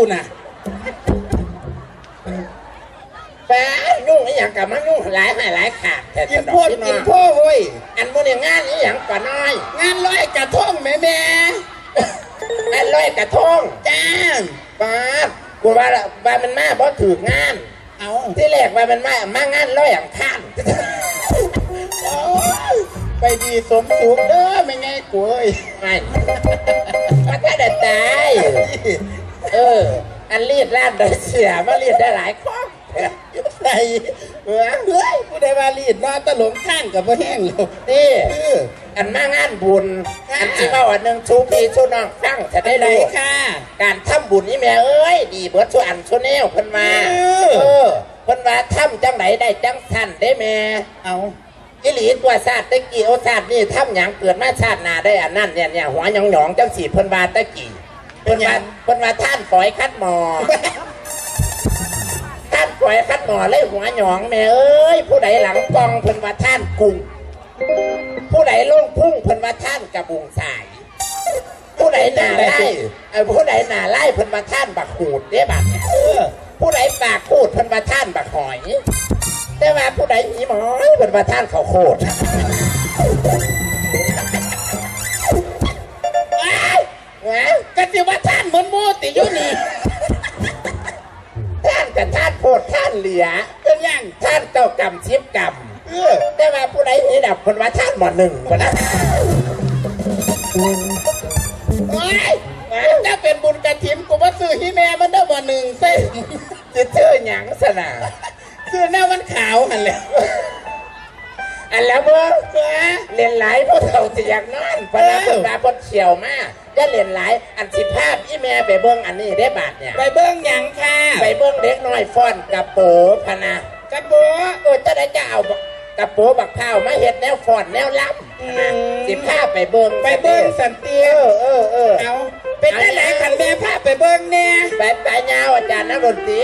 ปุ่นน่ะแป้ยุ่งอหย่างกับมันยุ่งหลายหายหลายขาดแต่กินดอโพดพี่น้กิอนงโพดเว้ย อันมื้อนี้งานอหย่างกว่าน้อยงานร้อยกระทงแม่แม่อันร้อยกระทงจ้าป้าดกูว่าละว่ามันมาเพราะถืองาน เอาที่แรกว่ามันมามางานร้อยอย่างท่านโอ้ยไปดีสมสูงเด้อไม่ไงกูเอ้ยไม่มันก็ได้ตาย เออ อันรีดร้านโดยเสียมารีดได้หลายข้อยุบใส่เออเฮ้ยผู้ใดมาลีดนอนตะหลงข้างกับพ่อแห้งแล้วนี่เอออันมางานบุญค่ะอันที่ว่าวันหนึ่งชูพี่ชูน้องฟังจะได้ไหนรู้ค่ะ การทำบุญนี่แม่เอ้ย ดีเบิดชอันชแนวเพิ่นมาเออเออเพิ่นว่าทำจังไหนได้จังทันได้แม่ เอาอิหลีตัวชาติตะกี้โอชาตินี่ทำหยังเกิดมาชาติหนาได้อันนั้นเนี่ยเนี่ยหัวหยองหยองๆจังสีเพิ่นว่าตะกี้ เพิ่นว่าเพิ่นว่าท่านปล่อยคัดหมอ ท่านปล่อยคัดหมอเลยหัวหยองแม่เอ้ยผู้ใดหลังกองเพิ่นว่าท่านกุ้งผู้ใดลงพุ่งเพิ่นว่าท่านกระบุงสาย ผู้ใดหนาไล่เออผู้ใดหนาไล่เพิ่นว่าท่านบักหูดเด้บัดเนี่ยเออผู้ใดปากพูดเพิ่นว่าท่านบักหอย แต่ว่าผู้ใดหนีหมอยเพิ่นว่าท่านเขาวโคตร สิว่าท่านเหมือนโมติอยู่นี่ท่านกับท่านโพดท่านเหลียเป็นยังท่านเก้ากรรมชิบกรรมเออแต่ว่าผู้ใดหนีดับเพิ่นว่าท่านหมอหนึ่งคนนะว้ายถ้าเป็นบุญกระถินกูมาซื้อฮีแม่มันได้บ่หนึ่งเส้นจะเชื่อหยังสนาซื้อหน้ามันขาวหันแหล้วอันแล้วเมื่อเรียนหลายพวกเขาจะอยากนอนเพราะว่าเพิ่นว่าเพิ่นเฉียวมาก จะเรียนหลายอันสิภาพอีแม่ไปเบิ่งอันนี้ได้บาทเนี่ย ไปเบิ้งหยังค่ะ ไปเบิ่งเด็กน้อยฟ้อนกับโปพะนะกระโปัวโอ้จะได้จะเอาบักกับโปบักข้าวมาเฮ็ดแนวฟ้อนแนวล้ำพะนะอืมสิพาไปเบิ่งไปเบิ้งสันเตียเออเออเออเอาเป็นได้ไหนขันแม่พาไปเบิ้งเนี่ยไปไปยาวอาจารย์นักดนตรี